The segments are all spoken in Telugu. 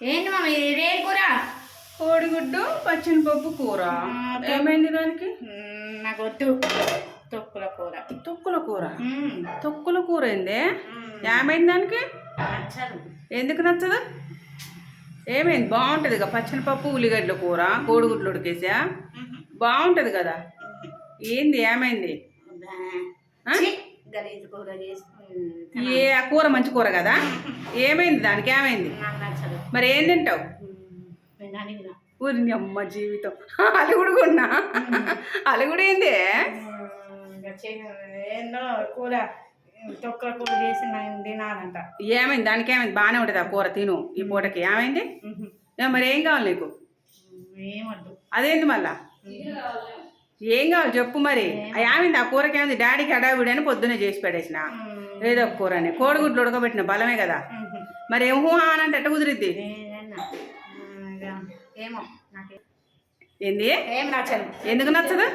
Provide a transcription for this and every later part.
ఏంటి మమ్మీ ఇదేం కూర? కోడిగుడ్డు పచ్చెనపప్పు కూర. ఏమైంది దానికి? మ్మ్, నాకు వద్దు. తొక్కుల కూర. తొక్కుల కూర? మ్మ్. తొక్కుల కూర ఏంది? మ్మ్. ఏమైంది దానికి? ఎందుకు నచ్చదు? ఏమైంది? బాగుంటుంది కదా పచ్చెనపప్పు ఉల్లిగడ్డల కూర కోడిగుడ్లు ఉడికేసా? మ్మ్. బాగుంటుంది కదా. ఏంది ఏమైంది? కూర మ్మ్, ఏ ఆ కూర మంచి కూర కదా? ఏమైంది దానికి? ఏమైంది? మరి ఏం తింటావు? ఊరిని అమ్మ జీవితం. అలుగుడు కొన్నా? అలుగుడు ఏంది? కూర తొక్కుల కూర చేసి నేను తినాలంట ఏమైంది? దానికి ఏమైంది? బాగానే ఉంటుంది ఆ కూర తిను. ఈ పూటకి ఏమైంది? మరి ఏం కావాలి నీకు? ఏమొద్దు అదేంది మళ్ళా? ఏం కావాలి చెప్పు మరి. ఆ ఏమైంది? ఆ కూరకి ఏమైంది? డాడీకి అడావిడి అని పొద్దున్నే చేసి పెట్టేసిన. ఏదో ఒక కూర అని. కోడిగుడ్లు ఉడకబెట్టిన బలమే కదా. మరి ఏం హూ అని అంటే ఎట్ట కుదిరిద్ది? ఏమో ఏంది? ఏం నచ్చదు. ఎందుకు నచ్చదు.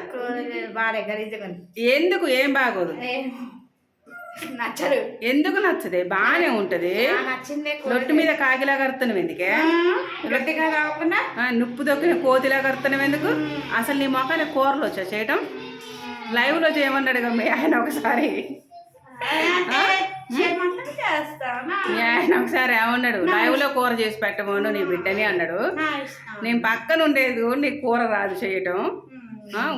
ఎందుకు? ఏం బాగోదు. నచ్చదు. ఎందుకు నచ్చదే? బాగానే ఉంటది. లొట్టు మీద కాకిలా కడుతున్నావు ఎందుకే? ఆ, గట్టిగా కాకుండా? నుప్పు దొక్కిన కోతిలా కడుతున్నావు ఎందుకు? అసలు నీ మొక్కని కూరలు వచ్చా చేయటం? లైవ్లో చేయమన్నాడు మీ ఆయన ఒకసారి. ఆయన ఒకసారి ఏమన్నాడు లైవ్లో కూర చేసి పెట్టమను నీ బిడ్డని అన్నాడు. నా నేను పక్కన ఉండేది నీకు కూర రాదు చేయటం.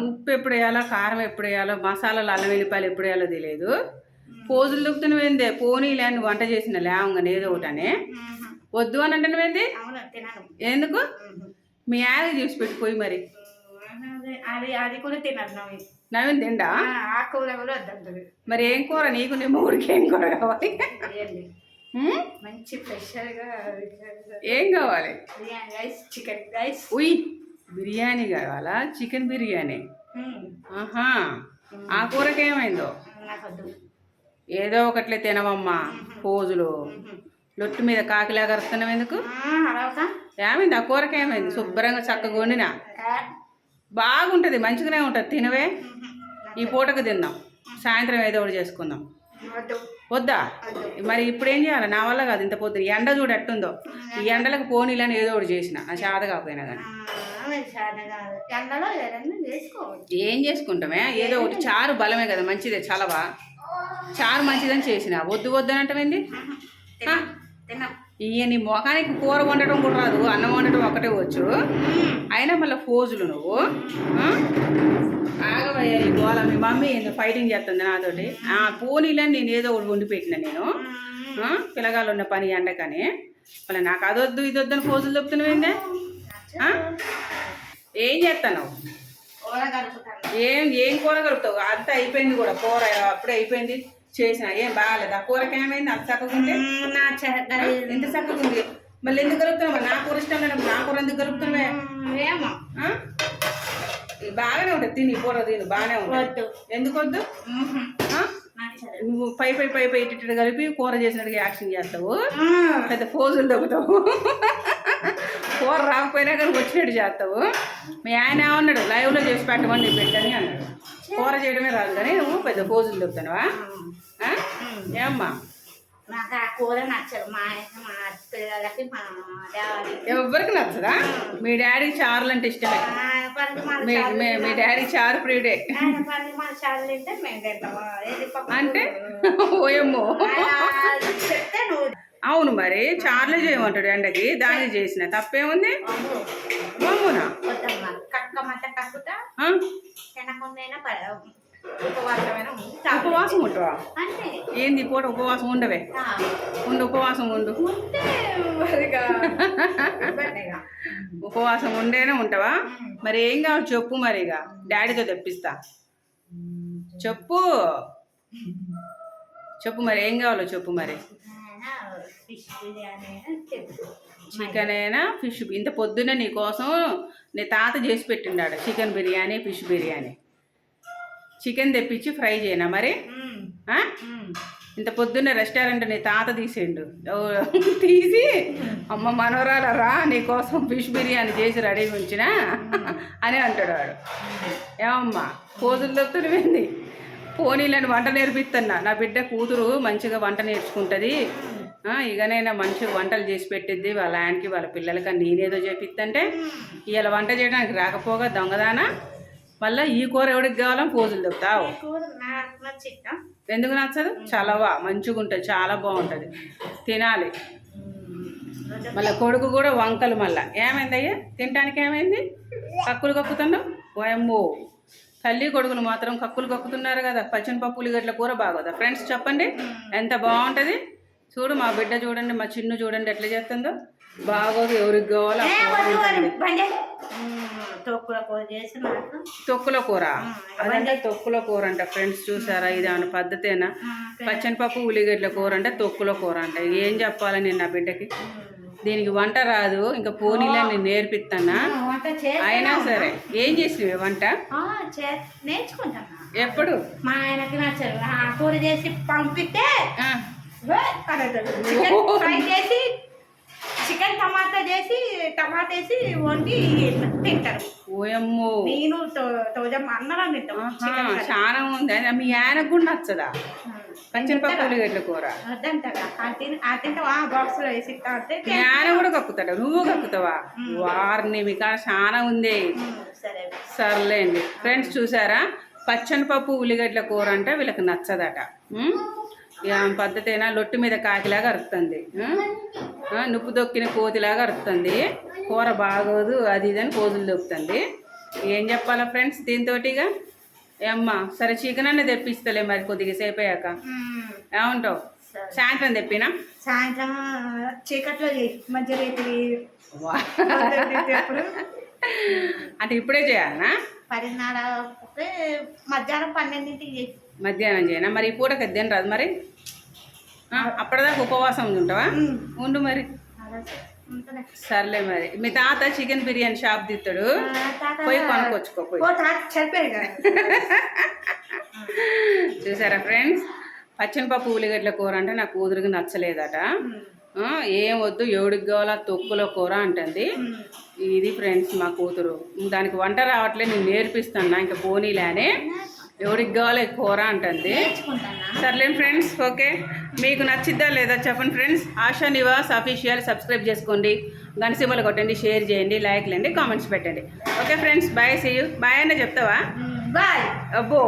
ఉప్పు ఎప్పుడు వేయాలో కారం ఎప్పుడు వేయాలో మసాలాలు అల్లం వెల్లిపాయలు ఎప్పుడు వేయాలో తెలియదు. పోజులు దుక్కుతున్నవేందే పోనీలే అని వంట చేసిన లేవంగానే ఏదో ఒకటని. వద్దు అని అంటున్నవేంది ఎందుకు. మీ ఆయన చూసి పెట్టిపోయి మరి. అది- అది కూడా తినరు నవీన్ తిండా? ఆ కూర కూడా వద్దంటది. మరి ఏం కూర? నీకు నీ మొగుడికి ఏం కూర కావాలి? మంచి స్పెషల్గా ఏం కావాలి? Biryani rice chicken rice. ఉయ్! బిర్యానీ కావాలా? చికెన్ బిర్యానీ? ఆహా. ఆ కూరకి ఏమైందో ఏదో ఒకట్లే తినవమ్మా పోజులు. లొట్టు మీద కాకిలా కరుస్తున్నావు ఎందుకు? ఏమైంది? ఆ కూరకి ఏమైంది శుభ్రంగా చక్కగా వండినా? బాగుంటుంది మంచిగానే ఉంటుంది. తినవే. ఈ పూటకు తిందాం. సాయంత్రం ఏదో ఒకటి చేసుకుందాం. వద్దు? మరి ఇప్పుడు ఏం చేయాలి? నా వల్ల కాదు ఇంత పొద్దున. ఎండ చూడు ఎట్టుందో. ఈ ఎండలకు పోనీలని ఏదో ఒకటి చేసిన. నా చేత కాకపోయినా కానీ. ఏం చేసుకుంటామే? ఏదో ఒకటి. చారు బలమే కదా మంచిదే చలవా చారు మంచిదని చేసిన. వద్దు వద్దు అని అంటావేంది తిన్నాం తిన్నాం ఇయ్య నీ మొఖానికి కూర వండటం కూడా రాదు అన్నం వండటం ఒకటే వచ్చు. అయినా మళ్ళీ ఫోజులు నువ్వు? ఆగవయ్యా ఈ గోల మీ మమ్మీ ఏందో ఫైటింగ్ చేస్తుంది నాతోటి? ఆ పోనీలని నేను ఏదో ఒకటి వండి పెట్టిన నేను? పిల్లగాళ్ళు ఉన్న పని ఎండకని. మళ్ళీ నాకు అదొద్దు ఇదొద్దు అని ఫోజులు చెప్తున్నావేందే? ఏం చేస్తాను ఏం ఏం కూర కలుపుతావు? అంతా అయిపోయింది కూడా కూర అప్పుడే అయిపోయింది. చేసిన? ఏం బాగాలేదు? ఆ కూరకి ఏమైంది అంత చక్కగా ఉంటే నా చెడ్డ ఎంత చక్కగా ఉంది మళ్ళీ ఎందుకు కలుపుతున్నావు? నా కూర ఇష్టం లేనప్పుడు నా కూర ఎందుకు కలుపుతున్నావే? ఏమో. బాగానే ఉంటుంది. తిని కూర తిను బాగానే ఉంటుంది. ఎందుకు వద్దు నువ్వు పై పై పై పై ఇటు కలిపి కూర చేసినట్టుగా యాక్షన్ చేస్తావు. పెద్ద ఫోజులు దొక్కుతావు కూర రాకపోయినా కానీ వచ్చినట్టు చేస్తావు. మీ ఆయన ఏమన్నాడు? లైవ్లో చేసి పెట్టమని నీ బిడ్డని అన్నాడు. కూర చేయడమే రాదు కానీ నువ్వు పెద్ద దొక్కుతున్నావా ఆ? ఏమ్మా? నాకు ఆ కూర నచ్చదు. మా ఆయన మా పిల్లలకి మా డాడీ ఎవరికి నచ్చదా? మీ డాడీ చారులు అంటే ఇష్టమే. మీ డాడీ చారు ప్రియుడే. అంటే? ఓయమ్మో అవును మరి చార్లే చేయమంటాడు ఎండకి. దానికి చేసిన తప్పేముంది? మమ్మునా వద్దమ్మా. కక్క మత కక్కుతా? ఉపవాసమైన. ఉపవాసం ఉంటావా? అంటే ఏంది పూట ఉపవాసం ఉండవే? ఉండు ఉపవాసం ఉండు. ఉపవాసం ఉండేనే ఉంటావా? మరి ఏం కావాలి చెప్పు మరి ఇక డాడీతో తెప్పిస్తా. చెప్పు. చెప్పు మరి ఏం కావాలో చెప్పు మరి. చికెన్ అయినా ఫిష్ ఇంత పొద్దున్నే నీ కోసం నీ తాత చేసి పెట్టిండాడు. Chicken biryani fish biryani. Chicken తెప్పించి ఫ్రై చేయనా మరి. ఇంత పొద్దున్నే రెస్టారెంట్ నీ తాత తీసిండు. తీసి అమ్మ మనవరాల రా నీకోసం ఫిష్ బిర్యానీ చేసి రెడీ ఉంచిన అని అంటాడు వాడు. ఏమమ్మా పోజులు దొక్కుతుంది పోనీలని వంట నేర్పిస్తున్నా నా బిడ్డ కూతురు మంచిగా వంట నేర్చుకుంటుంది. ఇకనైనా మంచి వంటలు చేసి పెట్టిద్ది. వాళ్ళ ఆయనకి వాళ్ళ పిల్లలకి నేనేదో చేపిద్దంటే ఇవాళ వంట చేయడానికి రాకపోగా దొంగదానా? మళ్ళీ ఈ కూర ఎవడికి కావాలని పోజులు చెప్తావు. ఎందుకు నచ్చదు? చలవా మంచిగా ఉంటుంది చాలా బాగుంటుంది. తినాలి. మళ్ళీ కొడుకు కూడా వంకలు మళ్ళా. ఏమైంది అయ్యా తినడానికి ఏమైంది? కక్కులు కక్కుతున్నావు? ఓయమ్మో. తల్లి కొడుకులు మాత్రం కక్కులు కక్కుతున్నారు కదా. పచ్చని పప్పులు గట్ల కూర బాగోదా? ఫ్రెండ్స్ చెప్పండి. ఎంత బాగుంటుంది? చూడు మా బిడ్డ చూడండి మా చిన్ను చూడండి ఎట్లా చేస్తుందో. బాగోదు ఎవరికి కావాలో. తొక్కుల కూర చేసి నాకు తొక్కుల కూర. అదంటే తొక్కుల కూర అంట ఫ్రెండ్స్ చూసారా? ఇది ఏమైనా పద్ధతేనా? పచ్చని పప్పు ఉల్లిగడ్డల కూర అంటే తొక్కుల కూర అంట. ఏం చెప్పాలి నేను నా బిడ్డకి? దీనికి వంట రాదు. ఇంకా పోనీలే నేను నేర్పిస్తానా అయినా సరే. ఏం చేసినవి వంట? నేర్చుకుంటాను ఎప్పుడు? మా ఆయనకి నచ్చరు ఆ కూర చేసి పంపితే ఆ, వే అనతాడు. చికెన్ ఫ్రై చేసి చికెన్ టమాటా చేసి టమాటా వేసి వండి తింటారు. ఓయమ్మో. నేను తోజమ్మ అందరం తింటాం. చాలా ఉంది. అది మీ ఆయనకు కూడా నచ్చదా? పచ్చని పప్పు ఉల్లిగడ్డల కూర? ఆ బాక్స్లో వేసి ఆయన కూడా కక్కుతాడు. నువ్వు కక్కుతావా? వారిని మీ కాడ చాలా ఉంది. సర్లేండి ఫ్రెండ్స్ చూసారా? పచ్చని పప్పు ఉల్లిగడ్డల కూర అంటే వీళ్ళకి నచ్చదట. పద్ధతి అయినా లొట్టు మీద కాకిలాగా? ఆ, నుప్పు దొక్కిన కోతిలాగా అరుస్తుంది కూర బాగోదు అది ఇది అని కోతులు దొక్కుతుంది ఏం చెప్పాలా ఫ్రెండ్స్ దీంతోటిగా? ఏమ్మా సరే చికెన్ అన్న తెప్పిస్తలే మరి కొద్దిగా సేపు అయ్యాక ఏమంటావు. సాయంత్రం తెప్పినా? సాయంత్రం చీకట్లో మంచిగా రేపు అంటే ఇప్పుడే చేయాలనా? పదిన్నర మధ్యాహ్నం పన్నెండింటికి మధ్యాహ్నం చేయనా? మరి ఈ పూటకి రాదు మరి? అప్పటిదాకా ఉపవాసం ఉంటావా ఉండు మరి. సర్లే మరి. మీ తాత చికెన్ బిర్యానీ షాప్ తీస్తాడు తాత- పోయి కొనుక్కొచ్చుకో పోయి. చూసారా ఫ్రెండ్స్? పచ్చని పప్పు ఉల్లిగడ్డల కూర అంటే నా కూతురికి నచ్చలేదట. ఏం వద్దు ఎవడికి కావాలా తొక్కుల కూర అంటుంది. ఇది ఫ్రెండ్స్ మా కూతురు. దానికి వంట రావట్లేదు నేను నేర్పిస్తాను. ఇంకా పోనీలానే. ఎవడికి కావాలో కూర అంటుంది. సర్లేం ఫ్రెండ్స్ ఓకే. మీకు నచ్చిద్దా లేదా చెప్పండి friends. Asha Nivas official subscribe చేసుకోండి. గణసీమలు కొట్టండి షేర్ చేయండి లైక్లు అండి కామెంట్స్ పెట్టండి. Okay friends bye see you. Bye అన్న చెప్తావా? బాయ్. అబ్బో.